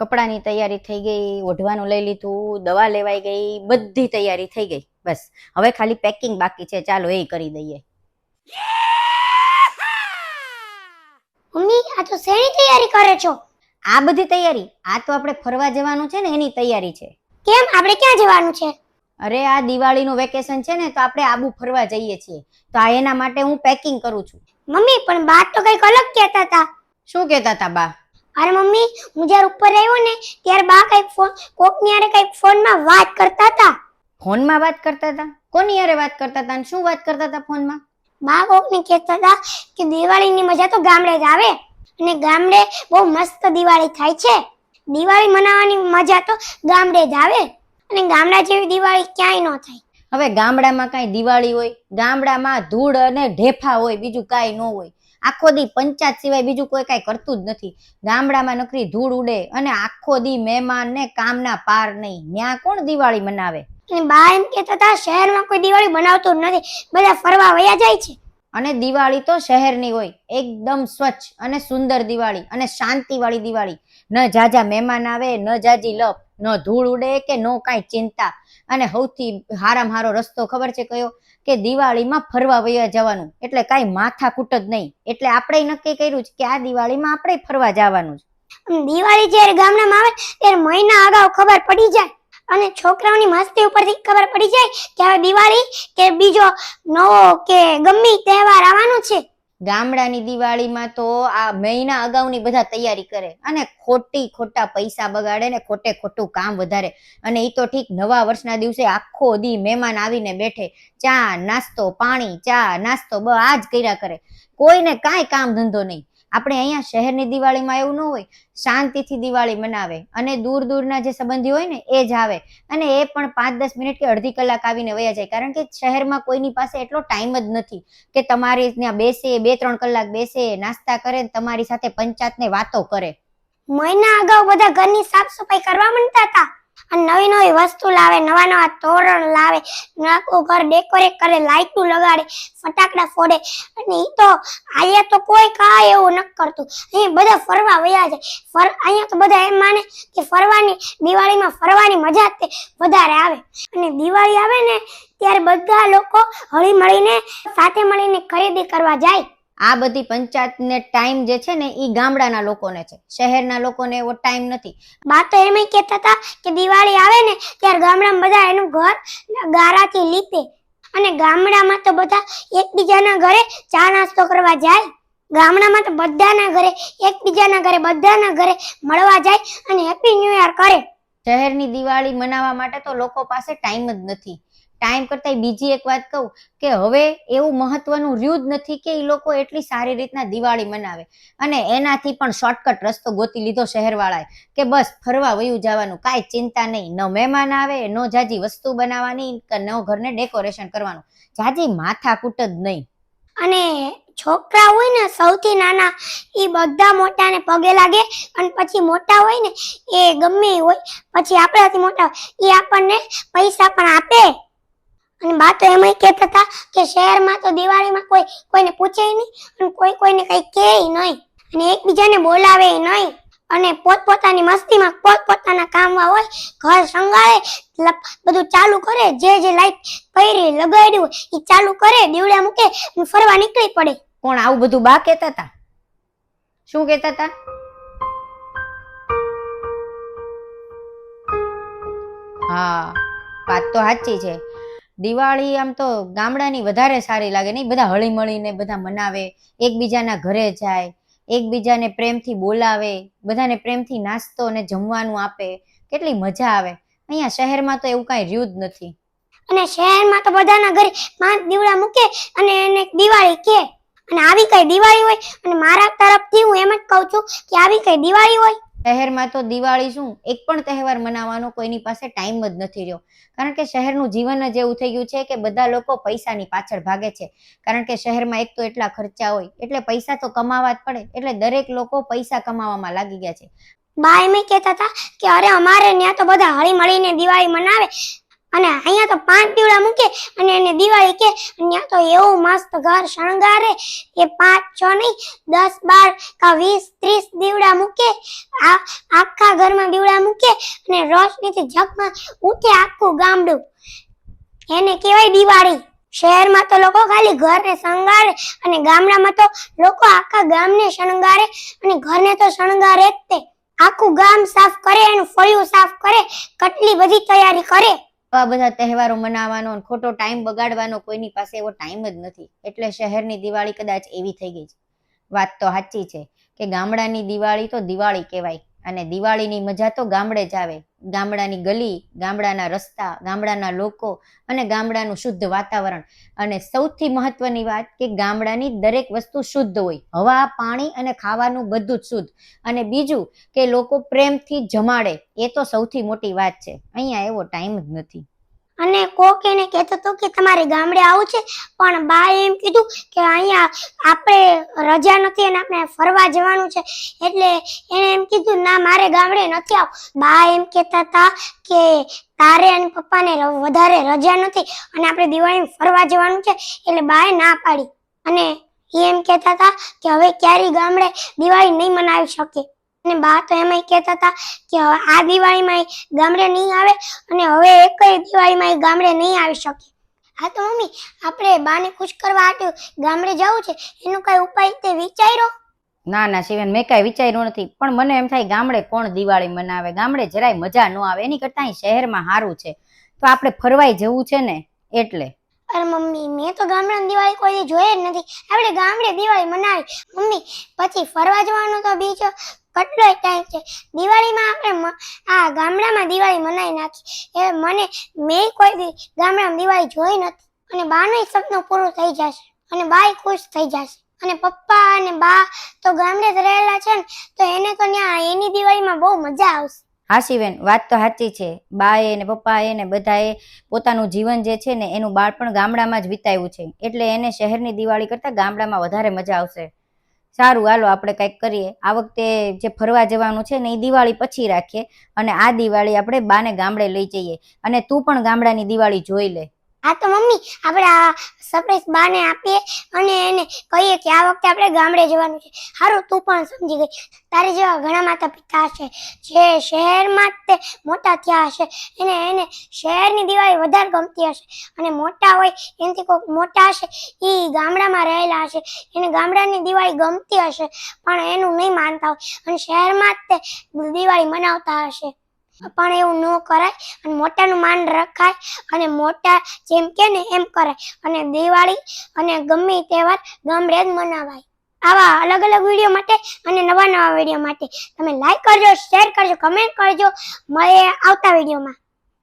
કપડાની તૈયારી થઈ ગઈ ઓઢવાનું લઈ લીધું દવા લેવાઈ ગઈ બધી તૈયારી થઈ ગઈ. બસ. હવે ખાલી પેકિંગ બાકી છે. ચાલો એ કરી દઈએ. મમ્મી આ તો શેની તૈયારી કરે છો? આ બધી તૈયારી. આ તો આપણે ફરવા જવાનું છે ને એની તૈયારી છે. કેમ? આપણે ક્યાં જવાનું છે? અરે આ દિવાળીનું વેકેશન છે ને તો આપણે આબુ ફરવા જઈએ છીએ. તો આ એના માટે હું પેકિંગ કરું છું. મમ્મી પણ બા તો કંઈક અલગ કહેતા હતા શું કહેતા હતા બા? અરે મમ્મી હું જ્યારે ઉપર આવ્યો ને ત્યારે બા કંઈક ફોન કોકની હારે કંઈક ફોનમાં વાત કરતા હતા. ફોનમાં વાત કરતા હતા? કોની હારે વાત કરતા હતા અને શું વાત કરતા હતા ફોનમાં? બા કોકને કહેતા હતા કે દિવાળીની મજા તો ગામડે જ આવે અને ગામડે બહુ મસ્ત દિવાળી થાય છે. દિવાળી મનાવવાની મજા તો ગામડે જ આવે અને ગામડા જેવી દિવાળી ક્યાંય ન થાય. હવે ગામડામાં કાંઈ દિવાળી હોય ગામડામાં ધૂળ અને ઢેફા હોય બીજું કાંઈ ન હોય. આખો દી પંચાયત સિવાય બીજું કોઈ કાંઈ કરતું જ નથી. ગામડામાં નકરી ધૂળ ઉડે અને આખો દી મહેમાન ને કામના પાર નહીં. ન્યા કોણ દિવાળી મનાવે? અને બા એમ કહેતા હતા શહેરમાં કોઈ દિવાળી મનાવતું નથી. બધા ફરવા વયા જાય છે. અને દિવાળી તો શહેરની હોય. એકદમ સ્વચ્છ અને સુંદર દિવાળી અને શાંતિવાળી દિવાળી. ન જાજા મહેમાન આવે ન જાજી લપ. ન ધૂળ ઉડે કે નો કાંઈ ચિંતા. અને સૌથી હારામાં હારો રસ્તો ખબર છે કયો? કે દિવાળીમાં ફરવા વયા જવાનું. એટલે કાંઈ માથાકૂટ જ નહીં. એટલે આપણે નક્કી કર્યું છે કે આ દિવાળીમાં આપણે ફરવા જવાનું છે. દિવાળી જ્યારે ગામડામાં આવે ત્યારે મહિના અગાઉ ખબર પડી જાય. અને છોકરાઓની મસ્તી ઉપરથી ખબર પડી જાય કે હવે દિવાળી કે બીજો નવો કે ગમે તહેવાર આવવાનો છે. ગામડાની દિવાળીમાં તો આ મહિના અગાઉની બધા તૈયારી કરે અને ખોટી ખોટા પૈસા બગાડે ને ખોટે ખોટું કામ વધારે. અને એ તો ઠીક નવા વર્ષના દિવસે આખો દી મહેમાન આવીને બેઠે, ચા, નાસ્તો, પાણી, ચા, નાસ્તો, બ, આ જ કર્યા કરે. કોઈને કાંઈ કામ ધંધો નહીં. આપણે અહીંયા શહેરની દિવાળીમાં એવું ન હોય, શાંતિથી દિવાળી મનાવે અને દૂર દૂરના જે સંબંધી હોય ને, એ જ આવે. અને એ પણ પાંચ દસ મિનિટ કે અડધી કલાક આવીને વયા જાય. કારણ કે શહેરમાં કોઈની પાસે એટલો ટાઈમ જ નથી કે તમારી ત્યાં બેસે, બે, ત્રણ કલાક બેસે, નાસ્તા કરે તમારી સાથે પંચાયતને વાતો કરે. મહિના અગાઉ બધા ઘરની સાફ સફાઈ કરવા માંડતા હતા. અને નવી નવી વસ્તુ લાવે, નવા નવા તોરણ લાવે આખું ઘર ડેકોરેટ કરે લાઇટું લગાડે, ફટાકડા ફોડે. અને એ તો અહીંયા તો કોઈ કાંઈ એવું ન કરતું. અહીંયા બધા ફરવા વયા જાય. ફર, અહીંયા તો બધા એમ માને કે ફરવાની, દિવાળીમાં ફરવાની મજા જ વધારે આવે. અને દિવાળી આવે ને, ત્યારે બધા લોકો હળી મળીને સાથે મળીને ખરીદી કરવા જાય. આ બધી પંચાયતને ટાઈમ જે છે ને એ ગામડાના લોકોને છે. શહેરના લોકોને એવો ટાઈમ નથી. બા તો એમ કહેતા હતા કે દિવાળી આવે ને ત્યારે ગામડામાં બધા એનું ઘર ગારાથી લીપે અને ગામડામાં તો બધા એકબીજાના ઘરે ચા નાસ્તો કરવા જાય. ગામડામાં તો બધાના ઘરે એકબીજાના ઘરે બધાના ઘરે મળવા જાય અને હેપી ન્યુ યર કરે. શહેરની દિવાળી મનાવવા માટે તો લોકો પાસે ટાઈમ જ નથી. ટાઈમ કરતા બીજી એક વાત કહું કે હવે એવું મહત્વનું રહ્યું જ નથી કે એ લોકો એટલી સારી રીતના દિવાળી મનાવે. અને એનાથી પણ શોર્ટકટ રસ્તો ગોતી લીધો શહેરવાળાએ કે બસ ફરવા વયું જવાનું કાંઈ ચિંતા નહીં. ન મહેમાન આવે ન જાજી વસ્તુ બનાવવાની કે ન ઘરને ડેકોરેશન કરવાનું. જાજી માથાકૂટ જ નહીં. અને છોકરા હોય ને સૌથી નાના એ બધા મોટાને પગે લાગે અને પછી મોટા હોય ને એ ગમે હોય પછી આપણાથી મોટા હોય, એ આપણને પૈસા પણ આપે. અને બા તો એમાંય કહેતા હતા કે શહેરમાં તો દિવાળીમાં કોઈ, કોઈને પૂછે નહીં અને કોઈ કોઈને કઈ કહે નહીં. અને એકબીજાને બોલાવે નહીં. અને પોતપોતાની મસ્તીમાં પોતપોતાના કામમાં હોય, ઘર શણગારે બધું ચાલુ કરે, જે જે લાઈટ પહેરી લગાડ્યું એ ચાલુ કરે, દીવડા મૂકે ફરવા નીકળી પડે. કોણ આવું બધું બા કહેતા હતા? શું કહેતા હતા? હા, વાત તો સાચી છે. દિવાળી આમ તો ગામડાની વધારે સારી લાગે નહીં. બધા હળી મળીને બધા મનાવે, એકબીજાના ઘરે જાય, એકબીજાને પ્રેમથી બોલાવે, બધાને પ્રેમથી નાસ્તો અને જમવાનું આપે. કેટલી મજા આવે. અહીંયા શહેરમાં તો એવું કાંઈ રહ્યું જ નથી. અને શહેરમાં તો બધાના ઘરે પાંચ દીવડા મૂકે અને એને દિવાળી કે અને આવી કઈ દિવાળી હોય, અને મારા તરફથી હું એમ જ કહું છું કે આવી કઈ દિવાળી હોય શહેરમાં તો દિવાળી શું, એક પણ તહેવાર મનાવવાનો કોઈની પાસે ટાઈમ જ નથી રહ્યો. કારણ કે શહેરનું જીવન જ એવું થઈ ગયું છે કે બધા લોકો પૈસાની પાછળ ભાગે છે. કારણ કે શહેરમાં એક તો એટલા ખર્ચા હોય, એટલે પૈસા તો કમાવા જ પડે, એટલે દરેક લોકો પૈસા કમાવામાં લાગી ગયા છે. બા એમ કહેતા હતા કે અરે અમારે ત્યાં તો બધા હળી મળીને દિવાળી મનાવે અને અહીંયા તો પાંચ પીવડા મૂકે અને એને દિવાળી કે અહીંયા તો એવું મસ્ત ઘર શણગારે. એ પાંચ, છ નહીં, દસ, બાર કા વીસ, ત્રીસ દીવડા મૂકે. આખા ઘરમાં દીવડા મૂકે અને રોશનીથી ઝગમગ ઉઠે આખું ગામડું. એને કહેવાય દિવાળી. શહેરમાં તો લોકો ખાલી ઘરને શણગારે અને ગામડામાં તો લોકો આખા ગામને શણગારે અને ઘરને તો શણગારે જ તે. આખું ગામ સાફ કરે એનું ફળિયું સાફ કરે, કેટલી બધી તૈયારી કરે. આવા બધા તહેવારો મનાવવાનો ખોટો ટાઈમ બગાડવાનો કોઈની પાસે એવો ટાઈમ જ નથી. એટલે શહેરની દિવાળી કદાચ એવી થઈ ગઈ છે. વાત તો સાચી છે કે ગામડાની દિવાળી તો દિવાળી કહેવાય. અને દિવાળીની મજા તો ગામડે જ આવે. ગામડાની ગલી, ગામડાના રસ્તા, ગામડાના લોકો અને ગામડાનું શુદ્ધ વાતાવરણ. અને સૌથી મહત્વની વાત કે ગામડાની દરેક વસ્તુ શુદ્ધ હોય. હવા, પાણી અને ખાવાનું બધું જ શુદ્ધ. અને બીજું કે લોકો પ્રેમથી જમાડે. એ તો સૌથી મોટી વાત છે. અહીંયા એવો ટાઈમ જ નથી. અને કોક એને કહેતો હતો કે તમારે ગામડે આવું છે, પણ બા એમ કીધું કે અહીંયા આપણે રજા નથી અને આપણે ફરવા જવાનું છે. એટલે એણે એમ કીધું, ના, મારે ગામડે નથી આવું. બા એમ કહેતા હતા કે તારે અને પપ્પાને વધારે રજા નથી અને આપણે દિવાળીમાં ફરવા જવાનું છે. એટલે બાએ ના પાડી અને એ એમ કહેતા હતા કે હવે ક્યારેય ગામડે દિવાળી નહીં મનાવી શકે. અને બા તો એમાં કહેતા હતા કે હવે આ દિવાળીમાં ગામડે નહીં આવે અને હવે એકય દિવાળીમાં ગામડે નહીં આવી શકે. હા તો મમ્મી આપણે બાને ખુશ કરવા હાટુ ગામડે જવું છે એનો કઈ ઉપાય તે વિચાર્યો? ના ના શિવન મેં કાંઈ વિચાર્યું નથી. પણ મને એમ થાય ગામડે કોણ દિવાળી મનાવે? ગામડે જરાય મજા ન આવે. એની કરતાં અહીં શહેરમાં સારું છે. તો આપણે ફરવાય જવું છે ને એટલે? અરે મમ્મી મેં તો ગામડાની દિવાળી કોઈ જોઈ જ નથી. આપણે ગામડે દિવાળી મનાવી. મમ્મી પછી ફરવા જવાનું તો બીજો કેટલોય ટાઈમ છે? દિવાળીમાં આપણે આ ગામડામાં દિવાળી મનાવી નાખી. એ મને, મેં કોઈ ગામડામાં દિવાળી જોઈ નથી. અને બાનું સપનું પૂરું થઈ જશે. અને બાય ખુશ થઈ જશે. અને પપ્પા અને બા તો ગામડે જ રહેલા છે ને, તો એને તો ત્યાં એની દિવાળીમાં બહુ મજા આવશે. હા શિવેન, વાત તો સાચી છે. બાએ ને પપ્પાએ ને બધાએ પોતાનું જીવન જે છે ને, એનું બાળપણ ગામડામાં જ વિતાવ્યું છે. એટલે એને શહેરની દિવાળી કરતાં ગામડામાં વધારે મજા આવશે. સારું, હાલો, આપણે કંઈક કરીએ. આ વખતે જે ફરવા જવાનું છે ને એ દિવાળી પછી રાખીએ. અને આ દિવાળી આપણે બાને ગામડે લઈ જઈએ. અને તું પણ ગામડાની દિવાળી જોઈ લે. હા તો મમ્મી, આપણે આ સરપ્રાઈઝ બાને આપીએ અને એને કહીએ કે આ વખતે આપણે ગામડે જવાનું છે. સારું તું પણ સમજી ગઈ. તારે જેવા ઘણા માતા પિતા હશે જે શહેરમાં તે મોટા થયા હશે. એને એને શહેરની દિવાળી વધારે ગમતી હશે. અને મોટા હોય, એનાથી કોઈક મોટા હશે એ ગામડામાં રહેલા હશે. એને ગામડાની દિવાળી ગમતી હશે, પણ એનું નહીં માનતા હોય. અને શહેરમાં જ તે દિવાળી મનાવતા હશે. પણ એવું ન કરાય અને મોટાનું માન રખાય અને મોટા જેમ કે ને એમ કરાય. અને દિવાળી અને ગમે તહેવાર ગામડે જ મનાવાય. આવા અલગ અલગ વીડિયો માટે અને નવા નવા વીડિયો માટે તમે લાઈક કરજો શેર કરજો કમેન્ટ કરજો. મળે આવતા વિડીયોમાં.